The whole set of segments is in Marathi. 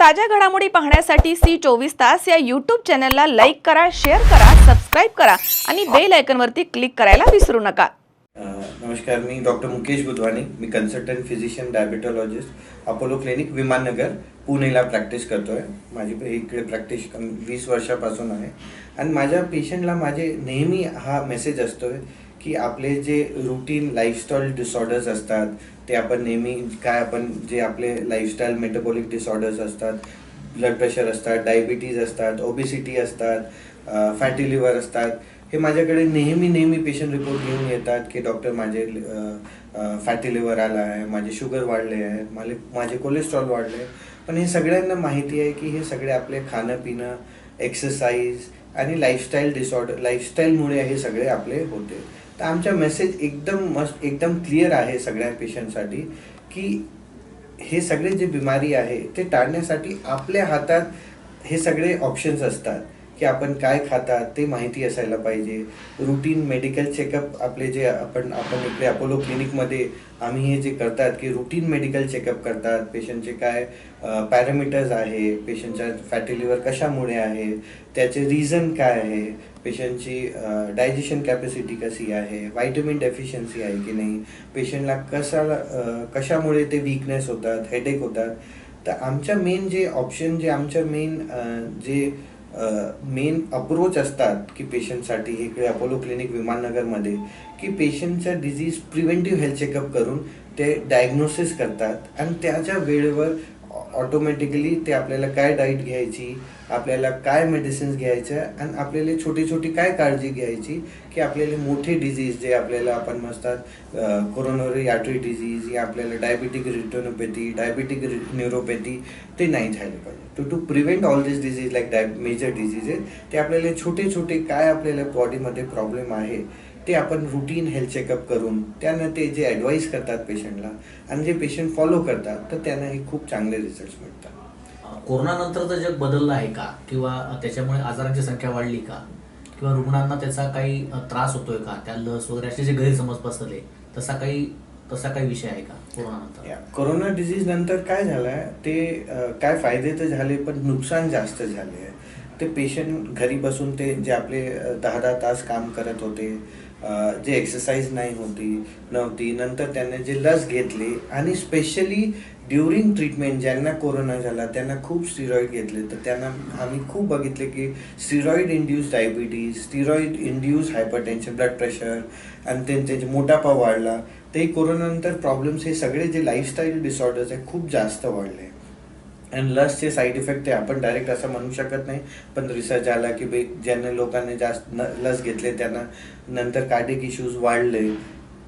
ताज्या घडामोडी पाहण्यासाठी सी चोवीस तास या यूट्यूब चॅनलला लाईक करा शेअर करा सबस्क्राईब करा आणि बेल आयकनवरती क्लिक करायला विसरू नका. नमस्कार मी डॉक्टर मुकेश बुधवानी मी consultant physician diabetologist Apollo clinic Vimannagar पुणेला practice करतोय. माझी इकडे प्रॅक्टिस वीस वर्षापासून आहे. आणि माझ्या पेशंटला माझे नेहमी हा मेसेज असतोय की आपले जे रुटीन लाईफस्टाईल डिसऑर्डर्स असतात ते आपण नेहमी काय आपण जे आपले लाईफस्टाईल मेटाबॉलिक डिसऑर्डर्स असतात ब्लड प्रेशर असतात डायबिटीज असतात ओबेसिटी असतात फॅटी लिव्हर असतात हे माझ्याकडे नेहमी नेहमी पेशंट रिपोर्ट घेऊन येतात की डॉक्टर माझे फॅटी लिव्हर आला आहे माझे शुगर वाढले आहे माझे माझे कोलेस्ट्रॉल वाढले आहे. पण हे सगळ्यांना माहिती आहे की हे सगळे आपले खाणं पिणं एक्सरसाइज आणि लाईफस्टाईल डिसऑर्डर लाईफस्टाईलमुळे हे सगळे आपले होते. तर आमचा मेसेज एकदम मस्त एकदम क्लिअर आहे सगळ्या पेशंटसाठी की हे सगळे जे बिमारी आहे ते टाळण्यासाठी आपल्या हातात हे सगळे ऑप्शन्स असतात. की आपण काय खातात ते माहिती असायला पाहिजे. रुटीन मेडिकल चेकअप आपले जे आपण आपण इकडे अपोलो क्लिनिकमध्ये आम्ही हे जे करतात की रुटीन मेडिकल चेकअप करतात. पेशंटचे काय पॅरामीटर्स आहे पेशंटच्या फॅटी लिव्हर कशामुळे आहे त्याचे रिझन काय आहे पेशंटची डायजेशन कॅपॅसिटी कशी आहे व्हायटमिन डेफिशियन्सी आहे की नाही पेशंटला कशाला कशामुळे ते वीकनेस होतात हेडेक होतात. तर आमच्या मेन जे ऑप्शन जे आमच्या मेन जे मेन अप्रोच असतात की पेशंटसाठी इकडे अपोलो क्लिनिक विमाननगरमध्ये की पेशंटचा डिझीज प्रिव्हेंटिव्ह हेल्थ चेकअप करून ते डायग्नोसिस करतात. आणि त्याच्या वेळेवर ऑटोमॅटिकली ते आपल्याला काय डाईट घ्यायची आपल्याला काय मेडिसिन्स घ्यायच्या आणि आपल्याला छोटी छोटी काय काळजी घ्यायची की आपल्याला मोठे डिझीज जे आपल्याला आपण म्हणतात कोरोनरी आर्टरी डिझीज या आपल्याला डायबिटिक रिटोनोपॅथी डायबिटिक न्युरोपॅथी ते नाही झाले पाहिजे. To to prevent all this disease like die major diseases ते आपल्याला छोटे छोटे काय आपल्याला बॉडीमध्ये प्रॉब्लेम आहे ते आपण रुटीन हेल्थ चेकअप करून त्यांना ते जे ॲडवाईस करतात पेशंटला आणि जे पेशंट फॉलो करतात तर त्यांना हे खूप चांगले रिझल्ट मिळतात. कोरोनानंतरचं जग बदललं आहे का? किंवा त्याच्यामुळे आजारांची संख्या वाढली का? किंवा रुग्णांना त्याचा काही त्रास होतोय का? त्या लस वगैरे असे जे गैरसमज पसरले तसा काही तसा काही विषय आहे का कोरोनानंतर? कोरोना डिझीज नंतर काय झालंय ते काय फायदे तर झाले पण नुकसान जास्त झाले आहे. ते पेशंट घरी बसून ते जे आपले दहा दहा तास काम करत होते जे एक्सरसाइज नाही होती नव्हती नंतर त्यांनी जे लस घेतली आणि स्पेशली ड्युरिंग ट्रीटमेंट ज्यांना कोरोना झाला त्यांना खूप स्टिरॉईड घेतले. तर त्यांना आम्ही खूप बघितले की steroid induce diabetes steroid induce hypertension blood pressure आणि त्यांचे जे मोटापा वाढला ते कोरोनानंतर प्रॉब्लेम्स हे सगळे जे लाईफस्टाईल डिसऑर्डर्स आहे खूप जास्त वाढले. आणि लसचे साईड इफेक्ट ते आपण डायरेक्ट असं म्हणू शकत नाही. पण रिसर्च आला की बे ज्यांना लोकांनी जास्त न- लस घेतले त्यांना नंतर कार्डिक इश्यूज वाढले.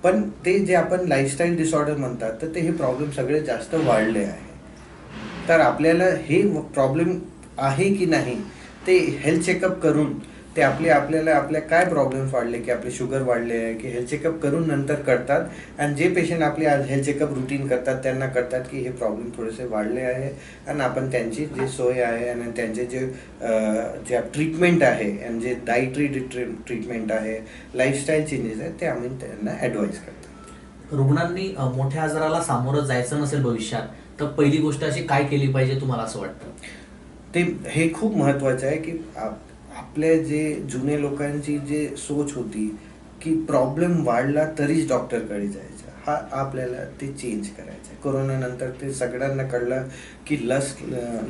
पण ते जे आपण लाईफस्टाईल डिसऑर्डर म्हणतात तर ते हे प्रॉब्लेम सगळे जास्त वाढले आहे. तर आपल्याला हे प्रॉब्लेम आहे की नाही ते हेल्थ चेकअप करून ते आपले आपल्याला आपल्या काय प्रॉब्लेम्स वाढले की आपले शुगर वाढले आहे की हेल्थ चेकअप करून नंतर करतात. आणि जे पेशंट आपले हेल्थ चेकअप रुटीन करतात त्यांना करतात की हे प्रॉब्लेम थोडेसे वाढले आहे. आणि आपण त्यांची जी सोय आहे आणि त्यांचे जे जे ट्रीटमेंट आहे आणि जे डायटरी ट्रीटमेंट आहे लाईफस्टाईल चेंजेस आहेत ते आम्ही त्यांना ॲडवाईस करतो. रुग्णांनी मोठ्या आजाराला सामोरं जायचं नसेल भविष्यात तर पहिली गोष्ट अशी काय केली पाहिजे तुम्हाला असं वाटतं? ते हे खूप महत्वाचं आहे की आपले जे जुने लोकांची जे सोच होती की प्रॉब्लेम वाढला तरीच डॉक्टरकडे जायचं. हा आपल्याला ते चेंज करायचं आहे कोरोनानंतर ते सगळ्यांना कळलं की लस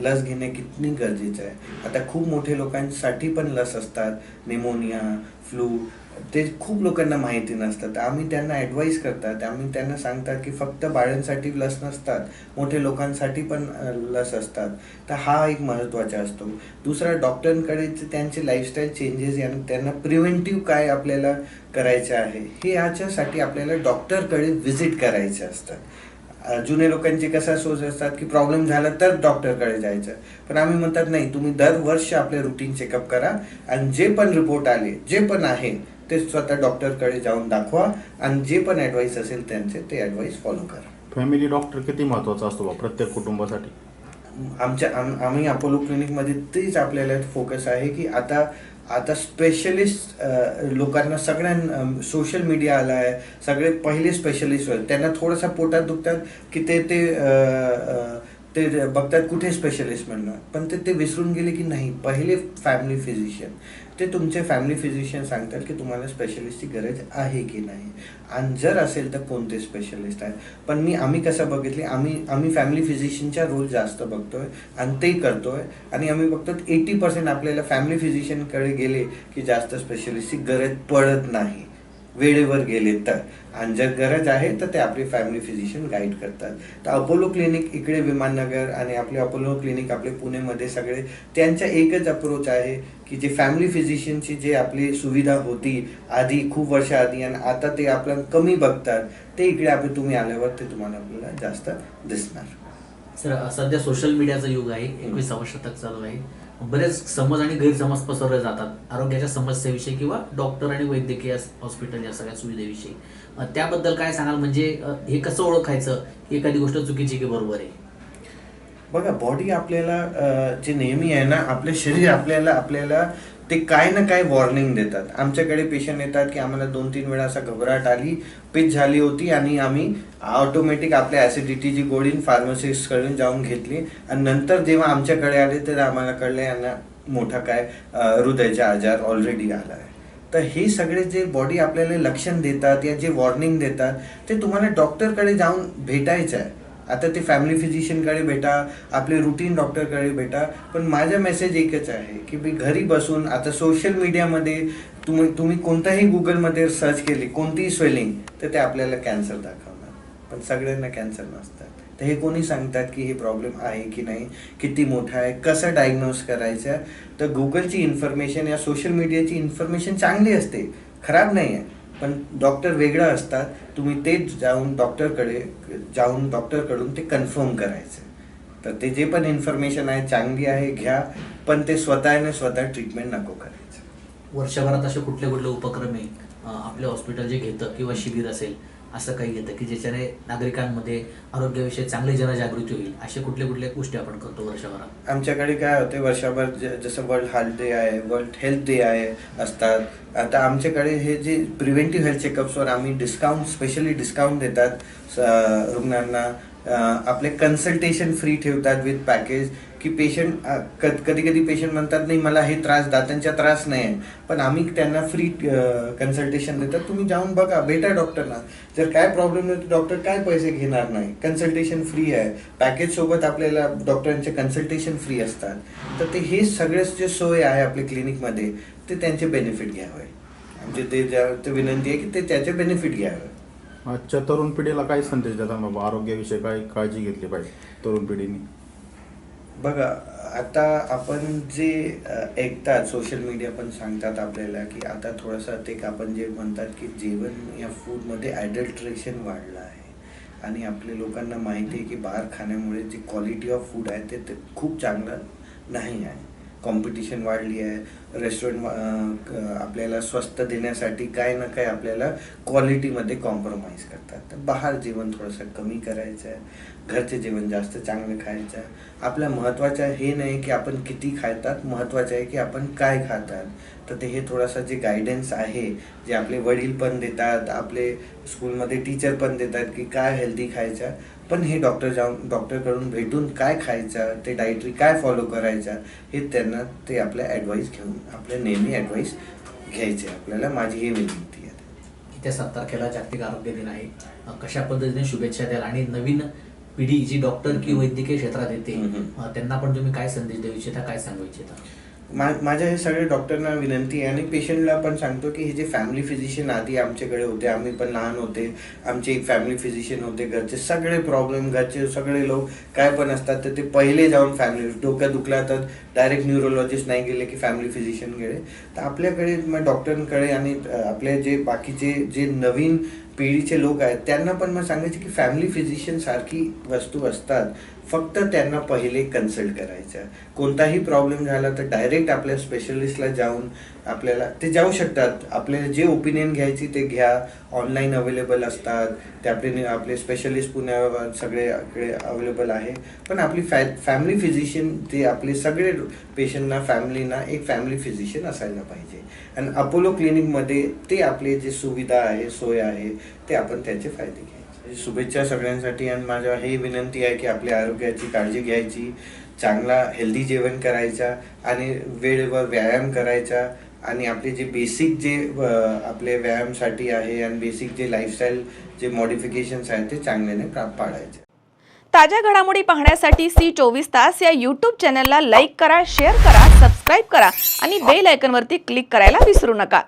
लस घेणे किती गरजेचं आहे. आता खूप मोठे लोकांसाठी पण लस असतात. निमोनिया फ्लू ते खूप लोकांना माहिती नसतात. तर आम्ही त्यांना ॲडवाईस करतात. आम्ही त्यांना सांगतात की फक्त बाळांसाठी लस नसतात. मोठे लोकांसाठी पण लस असतात. तर हा एक महत्त्वाचा असतो. दुसरा डॉक्टरांकडे त्यांचे लाईफस्टाईल चेंजेस आणि त्यांना प्रिव्हेंटिव्ह काय आपल्याला करायचे आहे हे याच्यासाठी आपल्याला डॉक्टरकडे व्हिजिट करायचे असतात. जुने लोकांचे कसा सोच असतात की प्रॉब्लेम झाला तर डॉक्टरकडे जायचं. पण आम्ही म्हणतात नाही तुम्ही दरवर्ष आपले रुटीन चेकअप करा आणि जे पण रिपोर्ट आले जे पण आहे ते स्वतः डॉक्टरकडे जाऊन दाखवा आणि जे पण ॲडवाईस असेल त्यांचे ते ॲडवाईस फॉलो करा. फॅमिली डॉक्टर किती महत्त्वाचा असतो बा प्रत्येक कुटुंबासाठी? आमच्या आम- आम्ही अपोलो क्लिनिकमध्ये तेच आपल्याला फोकस आहे की आता आता स्पेशलिस्ट लोकांना सगळ्यां सोशल मीडिया आला आहे सगळे पहिले स्पेशलिस्ट होते त्यांना थोडंसं पोटात दुखतात की ते ते ते बघतात कुठे स्पेशलिस्ट म्हणणार पण ते ते विसरून गेले की नाही पहिले फॅमिली फिजिशियन ते तुमचे फॅमिली फिजिशियन सांगतात की तुम्हाला स्पेशलिस्टची गरज आहे की नाही. आणि जर असेल तर कोणते स्पेशलिस्ट आहेत? पण मी आम्ही कसं बघितले आम्ही आम्ही फॅमिली फिजिशियनचा रोल जास्त बघतोय आणि ते करतोय. आणि आम्ही बघतो एटी पर्सेंट आपल्याला फॅमिली फिजिशियनकडे गेले की जास्त स्पेशलिस्टची गरज पडत नाही. वेळेवर गेले तर. आणि जर गरज आहे तर ते आपले फॅमिली फिजिशियन गाईड करतात. तर अपोलो क्लिनिक इकडे विमाननगर आणि आपले अपोलो क्लिनिक आपले पुणेमध्ये सगळे त्यांचा एकच अप्रोच आहे की जे फॅमिली फिजिशियनची जे आपली सुविधा होती आधी खूप वर्ष आधी आणि आता ते आपल्याला कमी बघतात ते इकडे आपण तुम्ही आल्यावर ते तुम्हाला आपल्याला जास्त दिसणार. सर सध्या सोशल मीडियाचं युग आहे एकवीसावं शतक चालू आहे. बरेच समज आणि गैरसमज पसरले जातात. आरोग्याच्या समस्येविषयी किंवा डॉक्टर आणि वैद्यकीय हॉस्पिटल या सगळ्या सुविधेविषयी. त्याबद्दल काय सांगाल? म्हणजे हे कसं ओळखायचं? की एखादी गोष्ट चुकीची की बरोबर आहे? बघा बॉडी आपल्याला जे नेहमी आहे ना आपले शरीर आपल्याला आपल्याला ते काय ना काय वॉर्निंग देतात. आमच्याकडे पेशंट येतात की आम्हाला दोन तीन वेळा असा घबराट आली पिच झाली होती आणि आम्ही ऑटोमॅटिक आपल्या ॲसिडिटीची गोळी फार्मसिस्टकडून जाऊन घेतली. आणि नंतर जेव्हा आमच्याकडे आले तर आम्हाला कळले यांना मोठा काय हृदयाचा आजार ऑलरेडी आला आहे. तर हे सगळे जे बॉडी आपल्याला लक्षण देतात या जे वॉर्निंग देतात ते तुम्हाला डॉक्टरकडे जाऊन भेटायचं आहे. आता ते फॅमिली फिजिशियनकडे भेटा आपले रुटीन डॉक्टरकडे भेटा. पण माझा मेसेज एकच आहे की मी घरी बसून आता सोशल मीडियामध्ये तुम्ही तुम्ही कोणताही गुगलमध्ये सर्च केली कोणतीही स्वेलिंग तर ते आपल्याला कॅन्सर दाखवणार. पण सगळ्यांना कॅन्सर नसतात. तर हे कोणी सांगतात की हे प्रॉब्लेम आहे की नाही किती मोठा आहे कसं डायग्नोज करायचं? तर गुगलची इन्फॉर्मेशन या सोशल मीडियाची इन्फॉर्मेशन चांगली असते. खराब नाही आहे पण डॉक्टर वेगळं असतात तुम्ही तेच जाऊन डॉक्टरकडे जाऊन डॉक्टरकडून ते कन्फर्म करायचं. तर ते जे पण इन्फॉर्मेशन आहे चांगली आहे घ्या पण ते स्वतःने स्वतः ट्रीटमेंट नको करायचं. वर्षभरात असे कुठले कुठले उपक्रम आहे आपले हॉस्पिटल जे घेतं किंवा शिबिर असेल असं काही येतं की ज्याच्याने नागरिकांमध्ये आरोग्याविषयी चांगली जनजागृती होईल असे कुठले कुठले गोष्टी आपण करतो वर्षभरात? आमच्याकडे काय होते वर्षभर ज- जसं वर्ल्ड हार्ट डे आहे वर्ल्ड हेल्थ डे आहे असतात. आता आमच्याकडे हे जे प्रिव्हेंटिव्ह हेल्थ चेकअप्सवर आम्ही डिस्काउंट स्पेशली डिस्काउंट देतात रुग्णांना आपले कन्सल्टेशन फ्री ठेवतात विथ पॅकेज की पेशंट कधी कधी पेशंट म्हणतात नाही मला हे त्रास दातांचा त्रास नाही आहे पण आम्ही त्यांना फ्री कन्सल्टेशन देतात तुम्ही जाऊन बघा भेटा डॉक्टरना जर काय प्रॉब्लेम नाही डॉक्टर काय पैसे घेणार नाही. कन्सल्टेशन फ्री आहे. पॅकेज सोबत आपल्याला डॉक्टरांचे कन्सल्टेशन फ्री असतात. तर ते हे सगळेच जे सोय आहे आपल्या क्लिनिकमध्ये ते त्यांचे बेनिफिट घ्यावे. म्हणजे ते ज्या ते विनंती आहे की ते त्याचे बेनिफिट घ्यावे. आजच्या तरुण पिढीला काय संदेश देता बाबा? आरोग्याविषयी काय काळजी घेतली पाहिजे तरुण पिढीने? बघा आता आपण जे अ, ऐकतात सोशल मीडिया पण सांगतात आपल्याला की आता थोडंसं ते आपण जे म्हणतात की जेवण या फूडमध्ये ॲडल्ट्रेशन वाढलं आहे. आणि आपल्या लोकांना माहिती आहे की बाहेर खाण्यामुळे जी क्वालिटी ऑफ फूड आहे ते ते खूप चांगलं नाही आहे. कॉम्पिटिशन वाढली आहे. रेस्टॉरंट आपल्याला स्वस्त देण्यासाठी काय ना काय आपल्याला क्वालिटीमध्ये कॉम्प्रोमाइज करतात. तर बाहेर जेवण थोडंसं कमी करायचं आहे. घरचे जेवण जास्त चांगलं खायचं आहे. आपल्या महत्त्वाचं हे नाही की आपण किती खातात महत्त्वाचं आहे की आपण काय खातात. तर ते हे थोडासा जे गायडन्स आहे जे आपले वडील पण देतात आपले स्कूलमध्ये टीचर पण देतात की काय हेल्दी खायचं पण हे डॉक्टर जाऊन डॉक्टरकडून भेटून काय खायचं ते डायटरी काय फॉलो करायचं हे त्यांना ते आपल्या ॲडवाईस घेऊन आपल्या नेहमी ॲडवाईस घ्यायचे. आपल्याला माझी ही विनंती आहे. येत्या सात तारखेला जागतिक आरोग्य दिन आहे. कशा पद्धतीने शुभेच्छा द्याल? आणि नवीन पिढी जी डॉक्टर की वैद्यकीय क्षेत्रात येते त्यांना पण तुम्ही काय संदेश देऊ इच्छिता काय सांगू इच्छिता? मा माझ्या हे सगळे डॉक्टरना विनंती आहे आणि पेशंटला पण सांगतो की हे जे फॅमिली फिजिशियन आधी आमच्याकडे होते आम्ही पण लहान होते आमचे एक फॅमिली फिजिशियन होते घरचे सगळे प्रॉब्लेम घरचे सगळे लोक काय पण असतात तर ते पहिले जाऊन फॅमिली डोक्यात दुखला तर डायरेक्ट न्यूरोलॉजिस्ट नाही गेले की फॅमिली फिजिशियनकडे तर आपल्याकडे मग डॉक्टरांकडे आणि आपले जे बाकीचे जे नवीन पिढीचे लोक आहेत त्यांना पण मग सांगायचे की फॅमिली फिजिशियन सारखी वस्तू असतात. फक्त त्यांना पहिले कन्सल्ट करायचं. कोणताही प्रॉब्लेम झाला तर डायरेक्ट आपल्या स्पेशलिस्टला जाऊन आपल्याला ते जाऊ शकतात. आपल्याला जे ओपिनियन घ्यायची ते घ्या. ऑनलाईन अवेलेबल असतात. ते आपले आपले स्पेशलिस्ट पुण्यावर सगळेकडे अवेलेबल आहे. पण आपली फॅ फॅमिली फिजिशियन ते आपले सगळे पेशंटना फॅमिलीना एक फॅमिली फिजिशियन असायला पाहिजे. आणि अपोलो क्लिनिकमध्ये ते आपले जे सुविधा आहे सोय आहे ते आपण त्याचे फायदे घ्या. शुभेच्छा सगळ्यांसाठी आणि माझ्या ही विनंती आहे की आपल्या आरोग्याची काळजी घ्यायची चांगला हेल्दी जेवण करायचा आणि वेळेवर व्यायाम करायचा आणि आपले जे बेसिक जे आपले व्यायामसाठी आहे आणि बेसिक जे लाईफस्टाईल जे मॉडिफिकेशन्स आहेत ते चांगल्याने प्रा- पाळायचे. ताज्या घडामोडी पाहण्यासाठी सी चोवीस तास या यूट्यूब चॅनलला लाईक करा शेअर करा सबस्क्राईब करा आणि बेल आयकनवरती क्लिक करायला विसरू नका.